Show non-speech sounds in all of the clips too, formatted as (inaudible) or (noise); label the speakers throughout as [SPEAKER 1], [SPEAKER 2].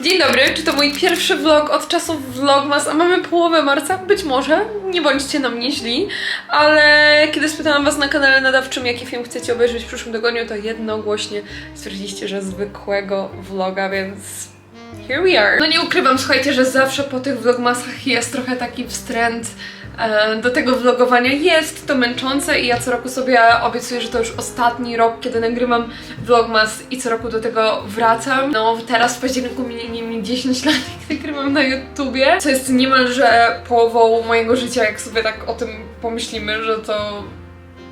[SPEAKER 1] Dzień dobry, czy to mój pierwszy vlog od czasów Vlogmas, a mamy połowę marca? Być może, nie bądźcie na mnie źli, ale kiedy spytałam was na kanale nadawczym, jaki film chcecie obejrzeć w przyszłym tygodniu, to jednogłośnie stwierdziliście, że zwykłego vloga, więc here we are. No nie ukrywam, słuchajcie, że zawsze po tych vlogmasach jest trochę taki wstręt do tego vlogowania. Jest to męczące i ja co roku sobie obiecuję, że to już ostatni rok, kiedy nagrywam vlogmas i co roku do tego wracam. No teraz w październiku minie mi 10 lat, (laughs) jak nagrywam na YouTubie, co jest niemalże połową mojego życia, jak sobie tak o tym pomyślimy, że to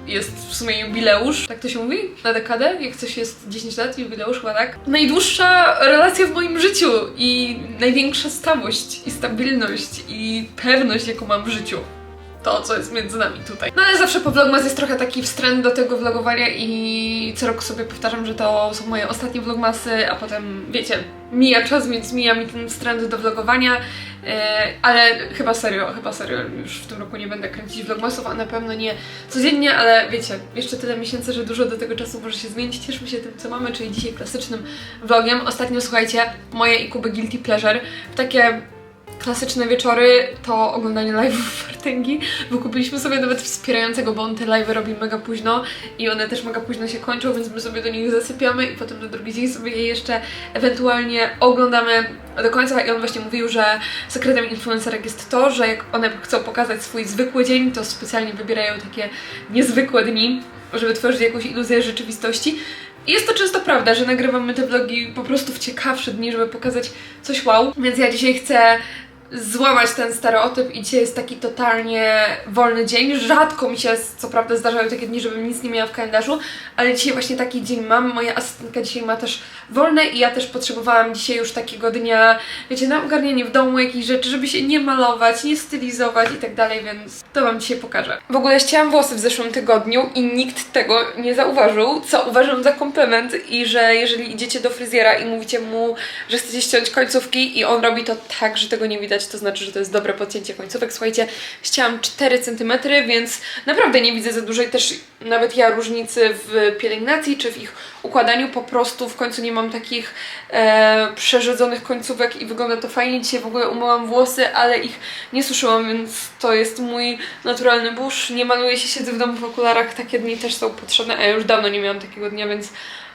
[SPEAKER 1] jest w sumie jubileusz, tak to się mówi? Na dekadę? Jak coś jest 10 lat, jubileusz chyba tak? Najdłuższa relacja w moim życiu i największa stałość i stabilność i pewność, jaką mam w życiu. To, co jest między nami tutaj. No ale zawsze po vlogmas jest trochę taki wstręt do tego vlogowania i co roku sobie powtarzam, że to są moje ostatnie vlogmasy, a potem, wiecie, mija czas, więc mija mi ten wstręt do vlogowania, e, ale chyba serio, chyba serio, już w tym roku nie będę kręcić vlogmasów, a na pewno nie codziennie, ale wiecie, jeszcze tyle miesięcy, że dużo do tego czasu może się zmienić. Cieszmy się tym, co mamy, czyli dzisiaj klasycznym vlogiem. Ostatnio, słuchajcie, moje i Kuby Guilty Pleasure, w takie klasyczne wieczory to oglądanie live'ów Wartęgi. Wykupiliśmy sobie nawet wspierającego, bo on te live'y robi mega późno i one też mega późno się kończą, więc my sobie do nich zasypiamy i potem na drugi dzień sobie je jeszcze ewentualnie oglądamy do końca i on właśnie mówił, że sekretem influencerek jest to, że jak one chcą pokazać swój zwykły dzień, to specjalnie wybierają takie niezwykłe dni, żeby tworzyć jakąś iluzję rzeczywistości. I jest to często prawda, że nagrywamy te vlogi po prostu w ciekawsze dni, żeby pokazać coś wow. Więc ja dzisiaj chcę złamać ten stereotyp i dzisiaj jest taki totalnie wolny dzień. Rzadko mi się, co prawda, zdarzają takie dni, żebym nic nie miała w kalendarzu, ale dzisiaj właśnie taki dzień mam. Moja asystentka dzisiaj ma też wolne i ja też potrzebowałam dzisiaj już takiego dnia, wiecie, na ogarnianie w domu jakichś rzeczy, żeby się nie malować, nie stylizować i tak dalej, więc to Wam dzisiaj pokażę. W ogóle ścięłam włosy w zeszłym tygodniu i nikt tego nie zauważył, co uważam za komplement i że jeżeli idziecie do fryzjera i mówicie mu, że chcecie ściąć końcówki i on robi to tak, że tego nie widać, to znaczy, że to jest dobre podcięcie końcówek. Słuchajcie, ścięłam 4 cm, więc naprawdę nie widzę za dużej też nawet ja różnicy w pielęgnacji czy w ich układaniu. Po prostu w końcu nie mam takich e, przerzedzonych końcówek i wygląda to fajnie. Dzisiaj w ogóle umyłam włosy, ale ich nie suszyłam, więc to jest mój naturalny burz. Nie maluję się, siedzę w domu w okularach. Takie dni też są potrzebne, a ja już dawno nie miałam takiego dnia, więc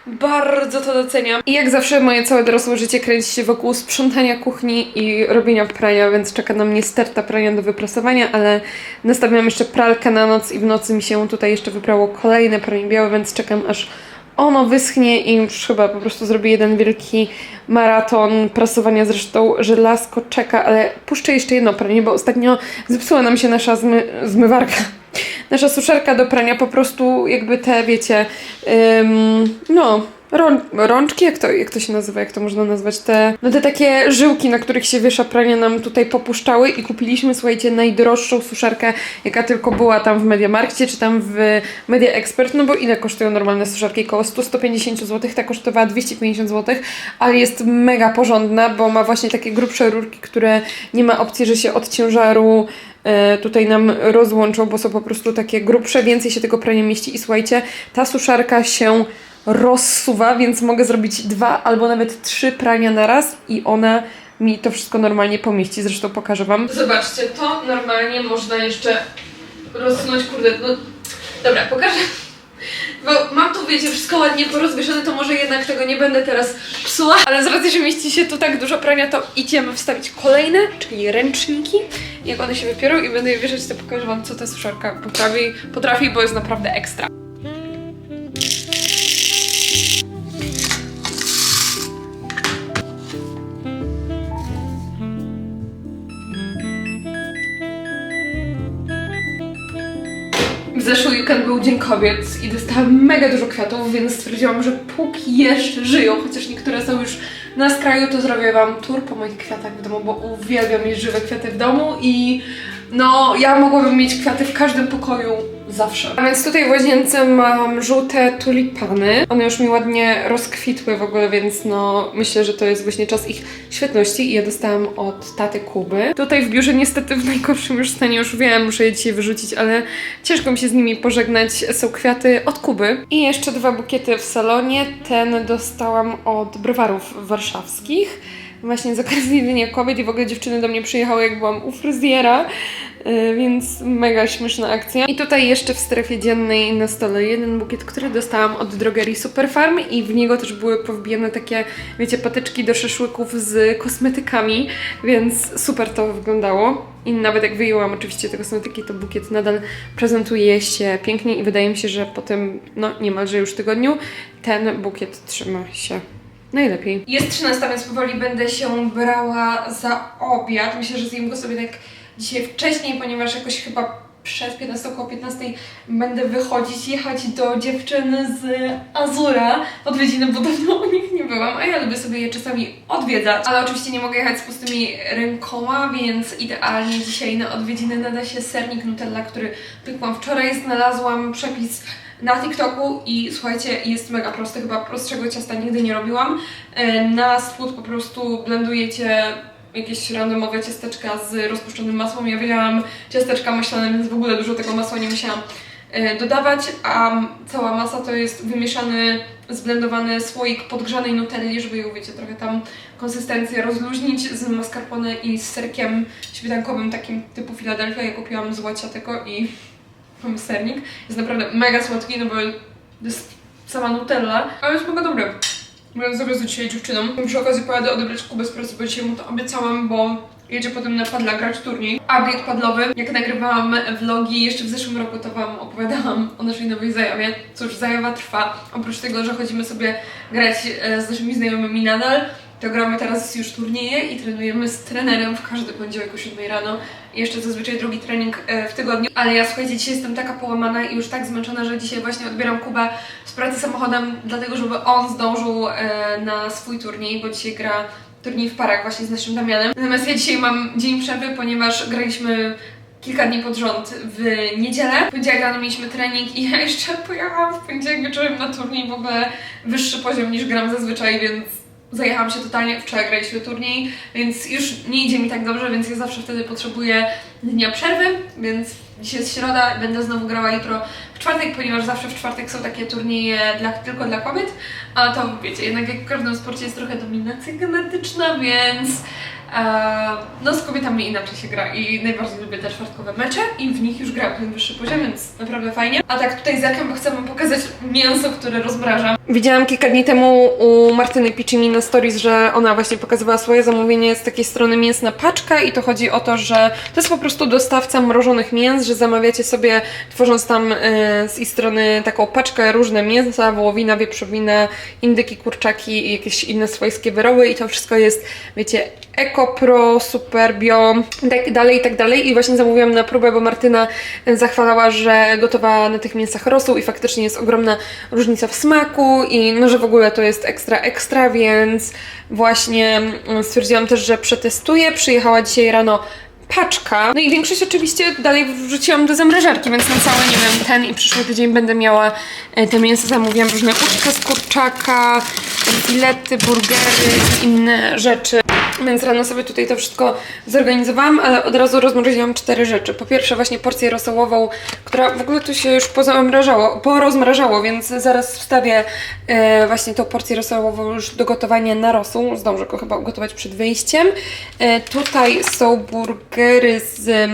[SPEAKER 1] bardzo to doceniam. I jak zawsze moje całe dorosłe życie kręci się wokół sprzątania kuchni i robienia prania, więc czeka na mnie sterta prania do wyprasowania, ale nastawiam jeszcze pralkę na noc i w nocy mi się tutaj jeszcze wyprało kolejne pranie białe, więc czekam aż ono wyschnie i już chyba po prostu zrobię jeden wielki maraton prasowania. Zresztą żelazko czeka, ale puszczę jeszcze jedno pranie, bo ostatnio zepsuła nam się nasza zmy zmywarka. Nasza suszarka do prania po prostu jakby te, wiecie, ym, no, rą rączki, jak to, jak to się nazywa, jak to można nazwać, te, no te takie żyłki, na których się wiesza pranie nam tutaj popuszczały i kupiliśmy, słuchajcie, najdroższą suszarkę, jaka tylko była tam w Mediamarkcie, czy tam w Media Expert, no bo ile kosztują normalne suszarki? Koło 100-150 zł, ta kosztowała 250 zł, ale jest mega porządna, bo ma właśnie takie grubsze rurki, które nie ma opcji, że się od ciężaru e, tutaj nam rozłączą, bo są po prostu takie grubsze, więcej się tego prania mieści. I słuchajcie, ta suszarka się rozsuwa, więc mogę zrobić dwa albo nawet trzy prania na raz i ona mi to wszystko normalnie pomieści. Zresztą pokażę Wam. Zobaczcie, to normalnie można jeszcze rozsunąć, kurde, no... Dobra, pokażę. Bo mam tu, wiecie, wszystko ładnie porozwieszone, to może jednak tego nie będę teraz psuła. Ale z racji, że mieści się tu tak dużo prania, to idziemy wstawić kolejne, czyli ręczniki. Jak one się wypiorą i będę je wieszać, to pokażę Wam, co ta suszarka potrafi, potrafi bo jest naprawdę ekstra. Dzień Kobiet i dostałam mega dużo kwiatów, więc stwierdziłam, że póki jeszcze żyją, chociaż niektóre są już na skraju, to zrobię Wam tour po moich kwiatach w domu, bo uwielbiam mieć żywe kwiaty w domu i no, ja mogłabym mieć kwiaty w każdym pokoju zawsze. A więc tutaj w łazience mam żółte tulipany. One już mi ładnie rozkwitły w ogóle, więc no myślę, że to jest właśnie czas ich świetności i je dostałam od taty Kuby. Tutaj w biurze niestety w najgorszym już stanie, już wiem, muszę je dzisiaj wyrzucić, ale ciężko mi się z nimi pożegnać. Są kwiaty od Kuby. I jeszcze dwa bukiety w salonie. Ten dostałam od browarów warszawskich. Właśnie z okazji Dnia Kobiet i w ogóle dziewczyny do mnie przyjechały, jak byłam u fryzjera, yy, więc mega śmieszna akcja. I tutaj jeszcze w strefie dziennej na stole jeden bukiet, który dostałam od drogerii Superfarm i w niego też były powbijane takie, wiecie, patyczki do szaszłyków z kosmetykami, więc super to wyglądało. I nawet jak wyjęłam oczywiście te kosmetyki, to bukiet nadal prezentuje się pięknie i wydaje mi się, że po tym, no niemalże już tygodniu, ten bukiet trzyma się najlepiej. Jest 13, więc powoli będę się brała za obiad. Myślę, że zjem go sobie tak dzisiaj wcześniej, ponieważ jakoś chyba przed 15, około 15 będę wychodzić, jechać do dziewczyny z Azura odwiedziny, bo dawno u nich nie byłam, a ja lubię sobie je czasami odwiedzać. Ale oczywiście nie mogę jechać z pustymi rękoma, więc idealnie dzisiaj na odwiedziny nada się sernik Nutella, który piekłam wczoraj. Znalazłam przepis na TikToku i słuchajcie, jest mega prosty, chyba prostszego ciasta nigdy nie robiłam. E, Na spód po prostu blendujecie jakieś randomowe ciasteczka z rozpuszczonym masłem. Ja wiedziałam ciasteczka maślane, więc w ogóle dużo tego masła nie musiałam e, dodawać, a cała masa to jest wymieszany, zblendowany słoik podgrzanej nutelli, żeby ją, wiecie, trochę tam konsystencję rozluźnić z mascarpone i z serkiem śmietankowym takim typu Philadelphia. Ja kupiłam z łaciatego i mamy sernik. Jest naprawdę mega słodki, no bo jest sama Nutella, ale jest mega dobry. Mówiąc sobie z dzisiaj dziewczyną. Przy okazji pojadę odebrać Kubę z pracy, bo dzisiaj mu to obiecałam, bo jedzie potem na padla grać turniej. Update padlowy. Jak nagrywałam vlogi jeszcze w zeszłym roku, to Wam opowiadałam o naszej nowej zajawie. Cóż, zajawa trwa. Oprócz tego, że chodzimy sobie grać e, z naszymi znajomymi nadal, to gramy teraz już turnieje i trenujemy z trenerem w każdy poniedziałek o 7 rano. Jeszcze zazwyczaj drugi trening e, w tygodniu. Ale ja słuchajcie, dzisiaj jestem taka połamana i już tak zmęczona, że dzisiaj właśnie odbieram Kubę z pracy samochodem, dlatego żeby on zdążył e, na swój turniej, bo dzisiaj gra turniej w parach właśnie z naszym Damianem. Natomiast ja dzisiaj mam dzień przerwy, ponieważ graliśmy kilka dni pod rząd w niedzielę. W poniedziałek rano mieliśmy trening i ja jeszcze pojechałam w poniedziałek wieczorem na turniej w ogóle wyższy poziom niż gram zazwyczaj, więc zajechałam się totalnie. Wczoraj graliśmy turniej, więc już nie idzie mi tak dobrze, więc ja zawsze wtedy potrzebuję dnia przerwy, więc dzisiaj jest środa, będę znowu grała jutro w czwartek, ponieważ zawsze w czwartek są takie turnieje dla, tylko dla kobiet, a to wiecie, jednak jak w każdym sporcie jest trochę dominacja genetyczna, więc no z kobietami inaczej się gra i najbardziej lubię te czwartkowe mecze i w nich już gram ten wyższy poziom, więc naprawdę fajnie. A tak tutaj zerkam, bo chcę wam pokazać mięso, które rozmrażam. Widziałam kilka dni temu u Martyny Piccini na stories, że ona właśnie pokazywała swoje zamówienie z takiej strony mięsna paczka i to chodzi o to, że to jest po prostu dostawca mrożonych mięs, że zamawiacie sobie, tworząc tam e, z ich strony taką paczkę różne mięsa, wołowina, wieprzowina, indyki, kurczaki i jakieś inne swojskie wyroby i to wszystko jest, wiecie, eko, pro, super, bio i tak dalej, i tak dalej. I właśnie zamówiłam na próbę, bo Martyna zachwalała, że gotowała na tych mięsach rosół i faktycznie jest ogromna różnica w smaku i no, że w ogóle to jest ekstra, ekstra, więc właśnie mm, stwierdziłam też, że przetestuję. Przyjechała dzisiaj rano paczka. No i większość oczywiście dalej wrzuciłam do zamrażarki, więc na cały, nie wiem, ten i przyszły tydzień będę miała e, te mięso. Zamówiłam różne uczka z kurczaka, filety, burgery i inne rzeczy. Więc rano sobie tutaj to wszystko zorganizowałam, ale od razu rozmroziłam cztery rzeczy. Po pierwsze właśnie porcję rosołową, która w ogóle tu się już pozamrażało, porozmrażało, więc zaraz wstawię e, właśnie tą porcję rosołową już do gotowania na rosół. Zdążę go chyba ugotować przed wyjściem. E, tutaj są burgery z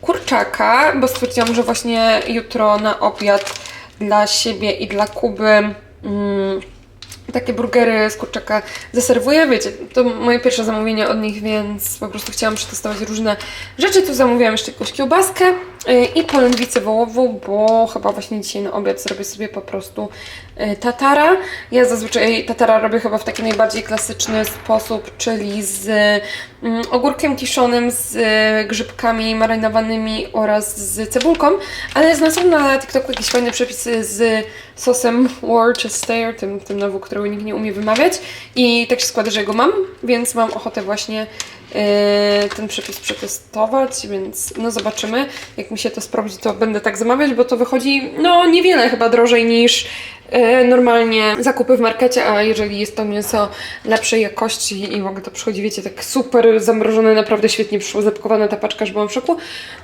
[SPEAKER 1] kurczaka, bo stwierdziłam, że właśnie jutro na obiad dla siebie i dla Kuby mm, takie burgery z kurczaka zaserwuję. Wiecie, to moje pierwsze zamówienie od nich, więc po prostu chciałam przetestować różne rzeczy. Tu zamówiłam jeszcze jakąś kiełbaskę yy, i polędwicę wołową, bo chyba właśnie dzisiaj na obiad zrobię sobie po prostu tatara. Ja zazwyczaj tatara robię chyba w taki najbardziej klasyczny sposób, czyli z mm, ogórkiem kiszonym, z y, grzybkami marynowanymi oraz z cebulką, ale znalazłam na TikToku jakieś fajne przepisy z sosem Worcester, tym, tym nowu, którego nikt nie umie wymawiać i tak się składa, że go mam, więc mam ochotę właśnie ten przepis przetestować, więc no zobaczymy. Jak mi się to sprawdzi, to będę tak zamawiać, bo to wychodzi no niewiele chyba drożej niż y, normalnie zakupy w markecie, a jeżeli jest to mięso lepszej jakości i ogóle to przychodzi, wiecie, tak super zamrożone, naprawdę świetnie przyszło zapakowana ta paczka, że byłam w szoku,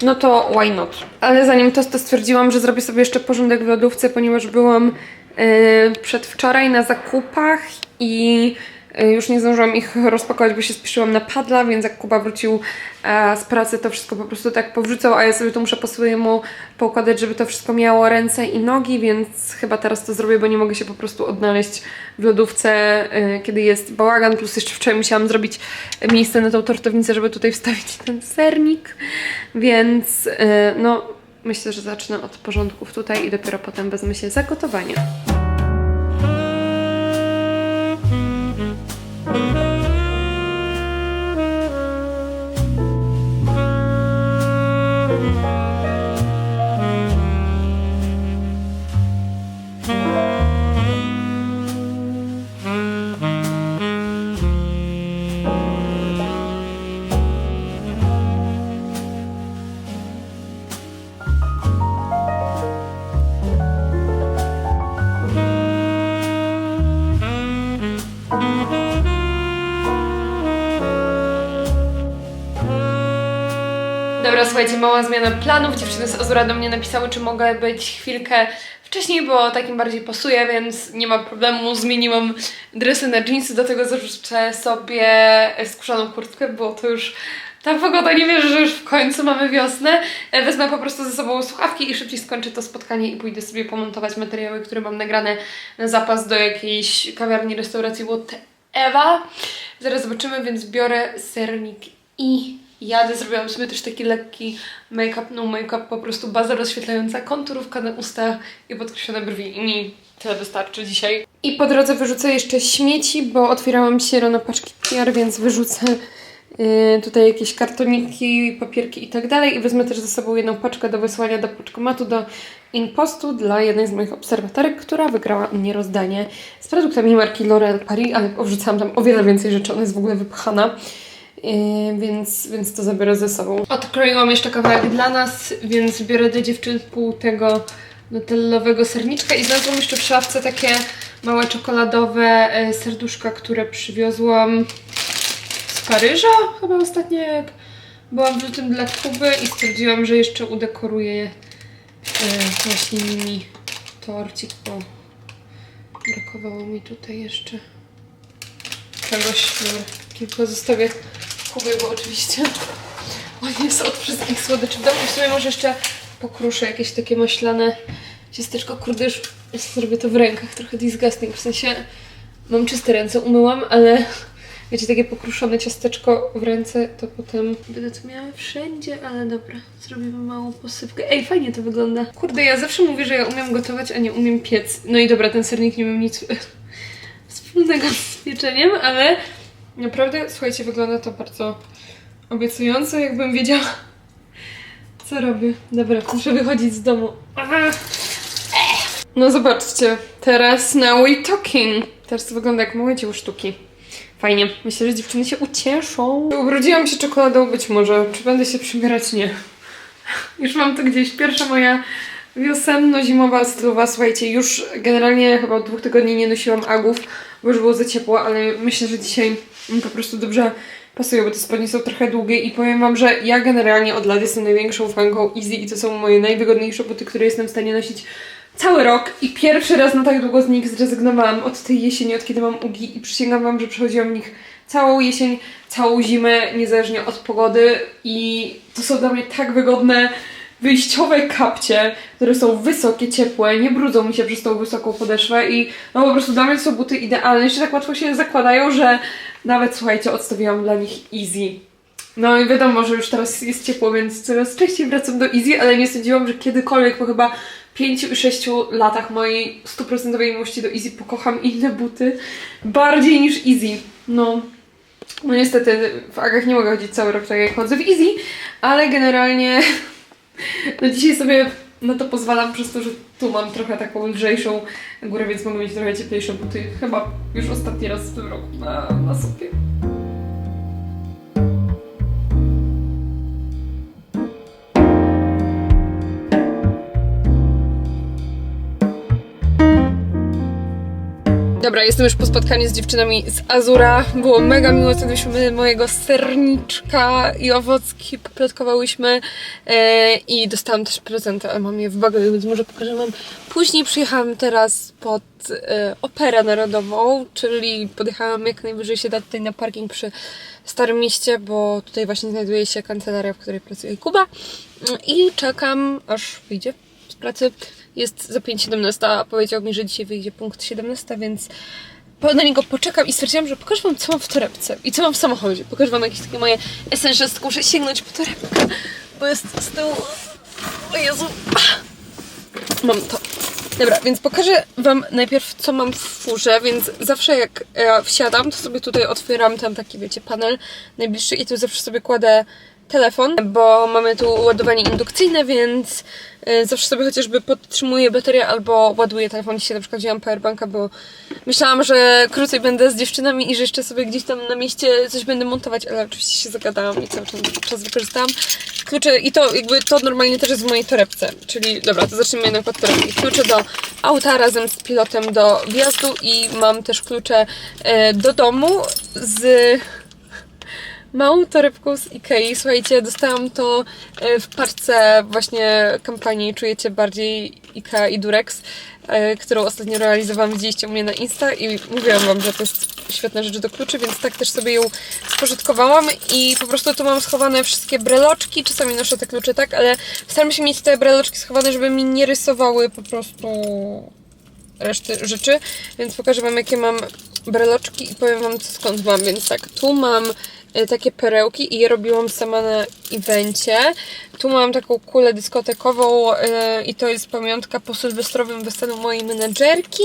[SPEAKER 1] no to why not? Ale zanim to, to stwierdziłam, że zrobię sobie jeszcze porządek w lodówce, ponieważ byłam y, przedwczoraj na zakupach i Już nie zdążyłam ich rozpakować, bo się spieszyłam na padla, więc jak Kuba wrócił e, z pracy, to wszystko po prostu tak powrzucał, a ja sobie to muszę po swojemu poukładać, żeby to wszystko miało ręce i nogi, więc chyba teraz to zrobię, bo nie mogę się po prostu odnaleźć w lodówce, e, kiedy jest bałagan, plus jeszcze wczoraj musiałam zrobić miejsce na tą tortownicę, żeby tutaj wstawić ten sernik, więc e, no myślę, że zacznę od porządków tutaj i dopiero potem wezmę się za gotowanie. Dobra, słuchajcie, mała zmiana planów. Dziewczyny z Azura do mnie napisały, czy mogę być chwilkę wcześniej, bo takim bardziej pasuje, więc nie ma problemu. Zmieniłam dresy na jeansy, do tego zarzucę sobie skórzaną kurtkę, bo to już ta pogoda nie wierzy, że już w końcu mamy wiosnę. E, Wezmę po prostu ze sobą słuchawki i szybciej skończę to spotkanie i pójdę sobie pomontować materiały, które mam nagrane na zapas do jakiejś kawiarni, restauracji Ewa. Zaraz zobaczymy, więc biorę sernik i jadę. Zrobiłam sobie też taki lekki make-up, no make-up, po prostu baza rozświetlająca, konturówka na ustach i podkreślone brwi. I mi tyle wystarczy dzisiaj. I po drodze wyrzucę jeszcze śmieci, bo otwierałam dzisiaj rano paczki PR, więc wyrzucę yy, tutaj jakieś kartoniki, papierki i tak dalej. I wezmę też ze sobą jedną paczkę do wysłania do paczkomatu, do Impostu dla jednej z moich obserwatorek, która wygrała u mnie rozdanie z produktami marki L'Oréal Paris, ale wrzucałam tam o wiele więcej rzeczy, ona jest w ogóle wypchana. Yy, więc, więc to zabiorę ze sobą. Odkroiłam jeszcze kawałek dla nas, więc biorę do dziewczyn pół tego nutellowego serniczka i znalazłam jeszcze w szafce takie małe czekoladowe e, serduszka, które przywiozłam z Paryża, chyba ostatnio jak byłam w lutym dla Kuby i stwierdziłam, że jeszcze udekoruję e, właśnie nimi torcik, bo brakowało mi tutaj jeszcze czegoś, dobra, kilka zostawię Kubie, bo oczywiście on jest od wszystkich słodyczy domu. W sumie może jeszcze pokruszę jakieś takie maślane ciasteczko. Kurde, już zrobię to w rękach, trochę disgusting, w sensie mam czyste ręce, umyłam, ale wiecie, takie pokruszone ciasteczko w ręce, to potem będę to miała wszędzie, ale dobra, zrobimy małą posypkę. Ej, fajnie to wygląda. Kurde, ja zawsze mówię, że ja umiem gotować, a nie umiem piec. No i dobra, ten sernik nie mam nic wspólnego z pieczeniem, ale naprawdę, słuchajcie, wygląda to bardzo obiecująco, jakbym wiedziała, co robię. Dobra, muszę wychodzić z domu. No zobaczcie, teraz now we talking. Teraz to wygląda jak małe dzieło sztuki. Fajnie. Myślę, że dziewczyny się ucieszą. Ubrudziłam się czekoladą być może. Czy będę się przybierać? Nie. Już mam to gdzieś. Pierwsza moja wiosenno-zimowa stylowa. Słuchajcie, już generalnie chyba od dwóch tygodni nie nosiłam agów, bo już było za ciepło, ale myślę, że dzisiaj po prostu dobrze pasują, bo te spodnie są trochę długie i powiem Wam, że ja generalnie od lat jestem największą fanką Easy i to są moje najwygodniejsze buty, które jestem w stanie nosić cały rok i pierwszy raz na tak długo z nich zrezygnowałam od tej jesieni, od kiedy mam ugi i przysięgam Wam, że przechodziłam w nich całą jesień, całą zimę, niezależnie od pogody i to są dla mnie tak wygodne wyjściowe kapcie, które są wysokie, ciepłe, nie brudzą mi się przez tą wysoką podeszwę i no po prostu dla mnie są buty idealne, jeszcze tak łatwo się zakładają, że nawet słuchajcie, odstawiłam dla nich Easy. No i wiadomo, że już teraz jest ciepło, więc coraz częściej wracam do Easy, ale nie sądziłam, że kiedykolwiek po chyba 5 i 6 latach mojej stuprocentowej miłości do Easy pokocham inne buty bardziej niż Easy. No, no niestety w Agach nie mogę chodzić cały rok tak jak chodzę w Easy, ale generalnie (laughs) no dzisiaj sobie na to pozwalam przez to, że tu mam trochę taką lżejszą górę, więc mogę mieć trochę cieplejsze buty. Chyba już ostatni raz w tym roku na, na sobie. Dobra, jestem już po spotkaniu z dziewczynami z Azura. Było mega miło, zjedliśmy mojego serniczka i owocki, poplotkowałyśmy e, i dostałam też prezenty, ale mam je w bagażu, więc może pokażę wam. Później przyjechałam teraz pod e, Operę Narodową, czyli podjechałam jak najwyżej się da tutaj na parking przy Starym Mieście, bo tutaj właśnie znajduje się kancelaria, w której pracuje Kuba i czekam aż wyjdzie z pracy. Jest za 5.17, a powiedział mi, że dzisiaj wyjdzie punkt 17, więc na niego poczekam i stwierdziłam, że pokażę wam, co mam w torebce i co mam w samochodzie. Pokażę wam jakieś takie moje essentials, tylko muszę sięgnąć po torebkę, bo jest z tyłu. O Jezu. Mam to. Dobra, więc pokażę Wam najpierw, co mam w furze, więc zawsze jak e, wsiadam, to sobie tutaj otwieram tam taki, wiecie, panel najbliższy i tu zawsze sobie kładę telefon, bo mamy tu ładowanie indukcyjne, więc zawsze sobie chociażby podtrzymuję baterię albo ładuję telefon. Dzisiaj na przykład wzięłam powerbanka, bo myślałam, że krócej będę z dziewczynami i że jeszcze sobie gdzieś tam na mieście coś będę montować, ale oczywiście się zagadałam i cały czas- wykorzystałam. Klucze, i to jakby to normalnie też jest w mojej torebce, czyli dobra, to zacznijmy jednak od torebki. Klucze do auta razem z pilotem do wjazdu i mam też klucze e, do domu z małą torebką z Ikei. Słuchajcie, dostałam to e, w parce właśnie kampanii Czujecie Bardziej Ikea i Durex, e, którą ostatnio realizowałam, widzieliście u mnie na Insta i mówiłam Wam, że to jest świetna rzecz do kluczy, więc tak też sobie ją spożytkowałam i po prostu tu mam schowane wszystkie breloczki, czasami noszę te klucze tak, ale staram się mieć te breloczki schowane, żeby mi nie rysowały po prostu reszty rzeczy, więc pokażę Wam jakie mam breloczki i powiem Wam co skąd mam, więc tak, tu mam e, takie perełki i je robiłam sama na evencie. Tu mam taką kulę dyskotekową e, i to jest pamiątka po sylwestrowym weselu mojej menedżerki,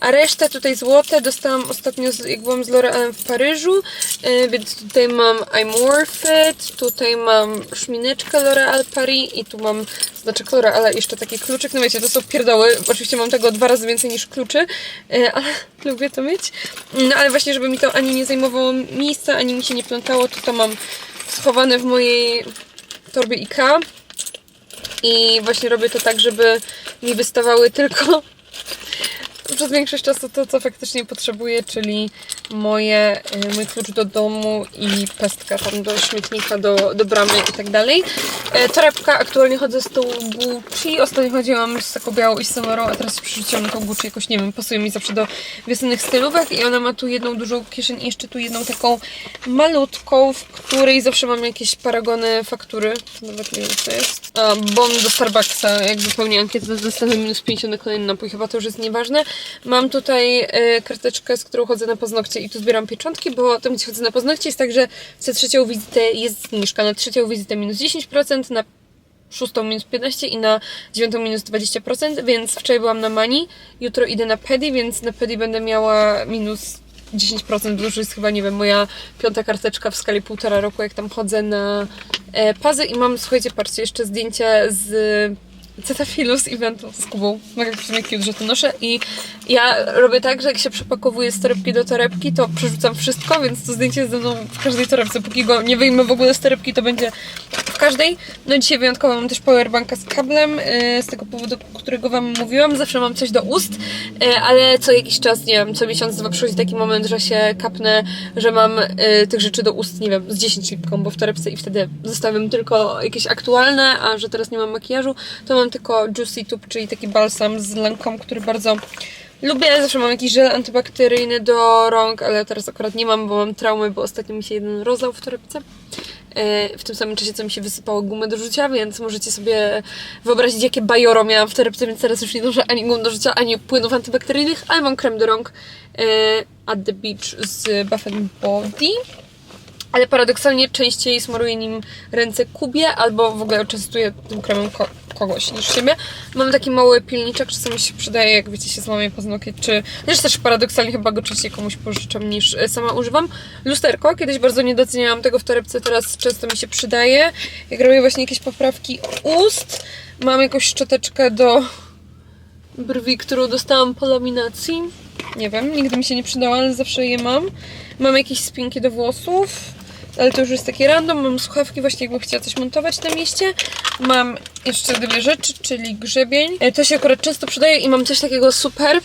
[SPEAKER 1] a resztę tutaj złote dostałam ostatnio, z, jak byłam z L'Orealem w Paryżu, e, więc tutaj mam I'm Worth It, tutaj mam szmineczkę L'Oreal Paris i tu mam znaczek L'Oreal, jeszcze taki kluczyk, no wiecie, to są pierdoły, oczywiście mam tego dwa razy więcej niż kluczy, e, ale (laughs) lubię to mieć. No ale właśnie, żeby mi to ani nie zajmowało miejsca, ani mi się nie plątało, to to mam schowane w mojej torbie IKEA i właśnie robię to tak, żeby mi wystawały tylko przez większość czasu to, co faktycznie potrzebuję, czyli moje, y, mój klucz do domu i pestka tam do śmietnika, do, do bramy i tak dalej. E, Torebka, aktualnie chodzę z tą Gucci. Ostatnio chodziłam z taką białą i samarą, a teraz przerzuciłam tą Gucci jakoś, nie wiem, pasuje mi zawsze do wiosennych stylówek i ona ma tu jedną dużą kieszeń i jeszcze tu jedną taką malutką, w której zawsze mam jakieś paragony, faktury. Nawet nie wiem, co jest. A, bon do Starbucksa, jak wypełnię ankietę, dostanę minus 50 na kolejny napój, chyba to już jest nieważne. Mam tutaj e, karteczkę, z którą chodzę na paznokcie i tu zbieram pieczątki, bo tam gdzie chodzę na paznokcie jest tak, że za trzecią wizytę jest zniżka. Na trzecią wizytę minus 10%, na szóstą minus 15 i na dziewiątą minus 20%, więc wczoraj byłam na Mani, jutro idę na Pedi, więc na Pedi będę miała minus 10%, bo już jest chyba, nie wiem, moja piąta karteczka w skali półtora roku, jak tam chodzę na e, pazy i mam, słuchajcie, patrzcie, jeszcze zdjęcie z Cetafilu z eventu z Kubą. Mega w sumie że to noszę i ja robię tak, że jak się przepakowuję z torebki do torebki, to przerzucam wszystko, więc to zdjęcie jest ze mną w każdej torebce. Póki go nie wyjmę w ogóle z torebki, to będzie w każdej. No dzisiaj wyjątkowo mam też powerbanka z kablem, yy, z tego powodu, którego Wam mówiłam. Zawsze mam coś do ust, yy, ale co jakiś czas, nie wiem, co miesiąc, dwa przychodzi taki moment, że się kapnę, że mam yy, tych rzeczy do ust, nie wiem, z 10 lipką, bo w torebce i wtedy zostawiam tylko jakieś aktualne, a że teraz nie mam makijażu, to mam tylko Juicy Tube, czyli taki balsam z Lancome, który bardzo lubię. Zawsze mam jakiś żel antybakteryjny do rąk, ale teraz akurat nie mam, bo mam traumy, bo ostatnio mi się jeden rozlał w torebce. E, W tym samym czasie, co mi się wysypało gumę do rzucia, więc możecie sobie wyobrazić, jakie bajoro miałam w torebce, więc teraz już nie noszę ani gum do rzucia, ani płynów antybakteryjnych, ale mam krem do rąk e, at the beach z Bath Body. Ale paradoksalnie częściej smaruję nim ręce Kubie albo w ogóle częstuję tym kremem kogoś niż siebie. Mam taki mały pilniczek, czasami się przydaje, jak wiecie, się złamie paznokieć, czy też też paradoksalnie chyba go częściej komuś pożyczam niż e, sama używam. Lusterko, kiedyś bardzo nie doceniałam tego w torebce, teraz często mi się przydaje. Jak robię właśnie jakieś poprawki ust, mam jakąś szczoteczkę do brwi, którą dostałam po laminacji. Nie wiem, nigdy mi się nie przydała, ale zawsze je mam. Mam jakieś spinki do włosów, ale to już jest takie random. Mam słuchawki, właśnie jakbym chciała coś montować na mieście. Mam jeszcze dwie rzeczy, czyli grzebień. E, To się akurat często przydaje i mam coś takiego super,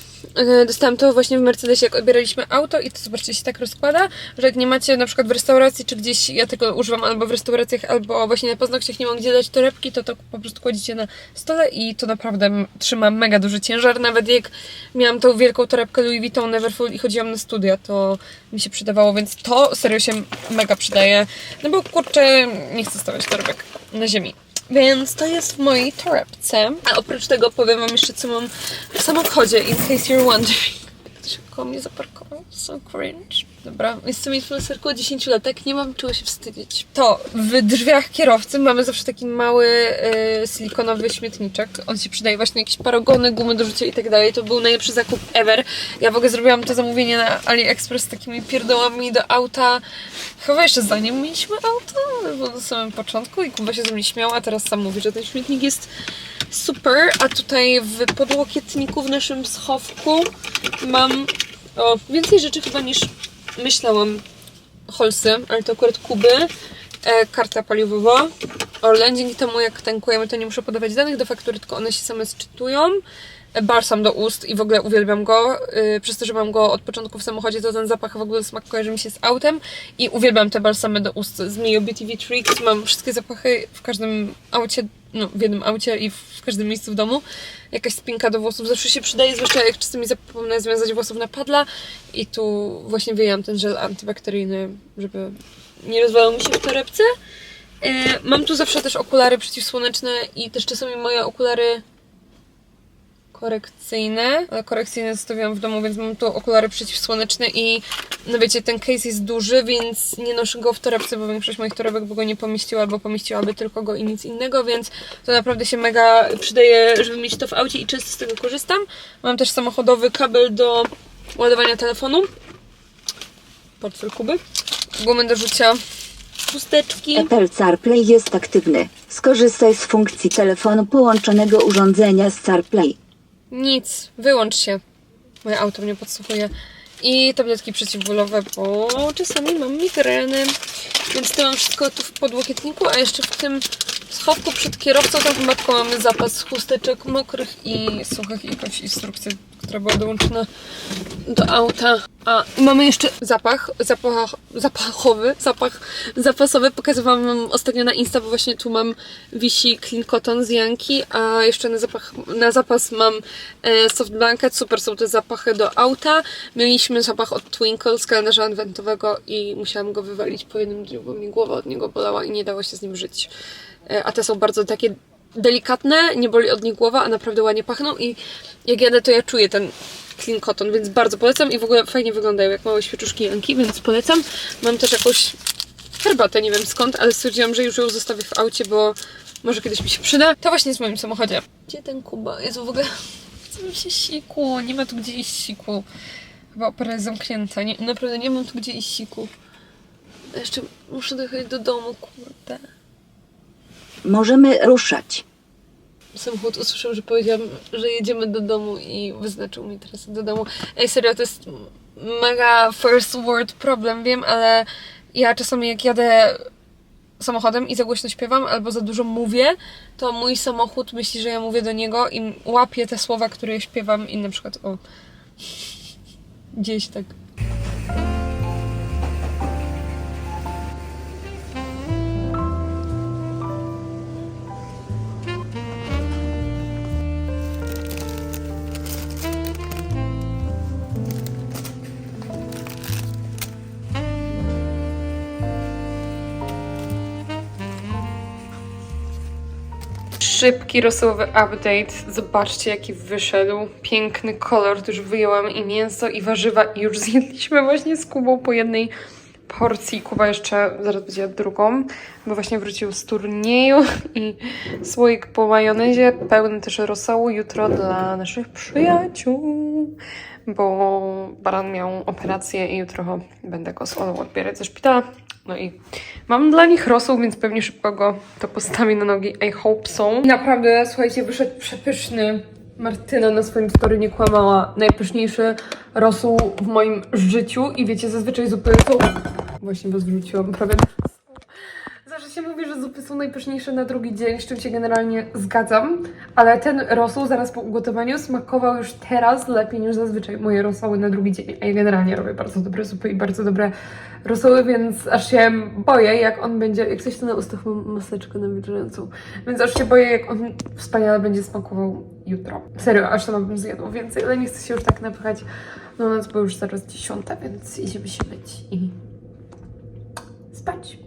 [SPEAKER 1] dostałam to właśnie w Mercedesie, jak odbieraliśmy auto i to zobaczcie, się tak rozkłada, że jak nie macie na przykład w restauracji, czy gdzieś, ja tego używam albo w restauracjach, albo właśnie na paznokciach nie mam gdzie dać torebki, to to po prostu kładziecie na stole i to naprawdę trzyma mega duży ciężar, nawet jak miałam tą wielką torebkę Louis Vuitton Neverfull i chodziłam na studia, to mi się przydawało, więc to serio się mega przydaje, no bo kurczę, nie chcę stawiać torebek na ziemi. Więc to jest w mojej torebce. A oprócz tego powiem wam jeszcze, co mam w samochodzie, in case you're wondering. Koło mnie zaparkował. So cringe. Dobra, jestem influencerką 10 latek, nie mam czego się wstydzić. To w drzwiach kierowcy mamy zawsze taki mały y, silikonowy śmietniczek. On się przydaje właśnie jakieś paragony, gumy do rzucia i tak dalej. To był najlepszy zakup ever. Ja w ogóle zrobiłam to zamówienie na AliExpress z takimi pierdołami do auta. Chyba jeszcze zanim mieliśmy auto, bo na samym początku i Kuba się ze mnie śmiał, a teraz sam mówi, że ten śmietnik jest super. A tutaj w podłokietniku w naszym schowku mam o, więcej rzeczy chyba niż myślałam. Holsy, ale to akurat Kuby. E, karta paliwowa. Orlen, dzięki temu jak tankujemy, to nie muszę podawać danych do faktury, tylko one się same sczytują. E, Balsam do ust i w ogóle uwielbiam go. E, przez to, że mam go od początku w samochodzie, to ten zapach w ogóle smak kojarzy mi się z autem. I uwielbiam te balsamy do ust z Mio BTV Tricks. Mam wszystkie zapachy w każdym aucie, no w jednym aucie i w każdym miejscu w domu. Jakaś spinka do włosów zawsze się przydaje, zwłaszcza jak czasami zapomnę związać włosów na padla. I tu właśnie wyjęłam ten żel antybakteryjny, żeby nie rozwalał mi się w torebce. E, mam tu zawsze też okulary przeciwsłoneczne i też czasami moje okulary korekcyjne, ale korekcyjne zostawiłam w domu, więc mam tu okulary przeciwsłoneczne i no wiecie, ten case jest duży, więc nie noszę go w torebce, bo większość moich torebek by go nie pomieściła, albo pomieściłaby tylko go i nic innego, więc to naprawdę się mega przydaje, żeby mieć to w aucie i często z tego korzystam. Mam też samochodowy kabel do ładowania telefonu. Portfel Kuby. Gumy do rzucia. Chusteczki.
[SPEAKER 2] Apple CarPlay jest aktywny. Skorzystaj z funkcji telefonu połączonego urządzenia z CarPlay.
[SPEAKER 1] Nic, wyłącz się. Moje auto mnie podsłuchuje. I tabletki przeciwbólowe, bo czasami mam migreny. Więc to mam wszystko tu w podłokietniku, a jeszcze w tym schowku przed kierowcą tam w matko mamy zapas chusteczek mokrych i suchych i jakąś instrukcję, która była dołączona do auta. A mamy jeszcze zapach, zapach zapachowy, zapach zapasowy. Pokazywałam wam ostatnio na Insta, bo właśnie tu mam wisi Clean Cotton z Janki, a jeszcze na, zapach, na zapas mam e, Soft Blanket. Super są te zapachy do auta. Mieliśmy zapach od Twinkle z kalendarza adwentowego i musiałam go wywalić po jednym dniu, bo mi głowa od niego bolała i nie dało się z nim żyć. E, a te są bardzo takie delikatne, nie boli od nich głowa, a naprawdę ładnie pachną i jak jadę, to ja czuję ten clean cotton, więc bardzo polecam i w ogóle fajnie wyglądają jak małe świeczuszki Janki, więc polecam. Mam też jakąś herbatę, nie wiem skąd, ale stwierdziłam, że już ją zostawię w aucie, bo może kiedyś mi się przyda. To właśnie jest w moim samochodzie. Gdzie ten Kuba? Jest w ogóle... (laughs) Chce mi się siku, nie ma tu gdzie iść siku. Chyba opera jest zamknięta, nie, naprawdę nie mam tu gdzie iść siku. Jeszcze muszę dojechać do domu, kurde.
[SPEAKER 2] Możemy ruszać.
[SPEAKER 1] samochód usłyszał, że powiedziałam, że jedziemy do domu i wyznaczył mi trasę do domu. Ej, serio, to jest mega first world problem, wiem, ale ja czasami jak jadę samochodem i za głośno śpiewam albo za dużo mówię, to mój samochód myśli, że ja mówię do niego i łapie te słowa, które śpiewam i na przykład o (laughs) gdzieś tak. Szybki rosołowy update. Zobaczcie, jaki wyszedł. Piękny kolor. Już wyjęłam i mięso, i warzywa, i już (laughs) zjedliśmy właśnie z Kubą po jednej porcji. Kuba jeszcze zaraz będzie drugą, bo właśnie wrócił z turnieju i słoik po majonezie, pełny też rosołu jutro dla naszych przyjaciół, bo Baran miał operację i jutro będę go z odbierać ze szpitala. No i mam dla nich rosół, więc pewnie szybko go to postawię na nogi. I hope so. Naprawdę, słuchajcie, wyszedł przepyszny. Martyna na swoim story nie kłamała. Najpyszniejszy rosół w moim życiu. I wiecie, zazwyczaj zupy są... Właśnie was wrzuciłam prawie się mówi, że zupy są najpyszniejsze na drugi dzień, z czym się generalnie zgadzam, ale ten rosół zaraz po ugotowaniu smakował już teraz lepiej niż zazwyczaj moje rosoły na drugi dzień. A ja generalnie robię bardzo dobre zupy i bardzo dobre rosoły, więc aż się boję, jak on będzie, jak coś to na ustach mam maseczkę nawilżającą, więc aż się boję, jak on wspaniale będzie smakował jutro. Serio, aż to bym zjadł więcej, ale nie chcę się już tak napychać. No noc, bo już zaraz dziesiąta, więc idziemy się myć i spać.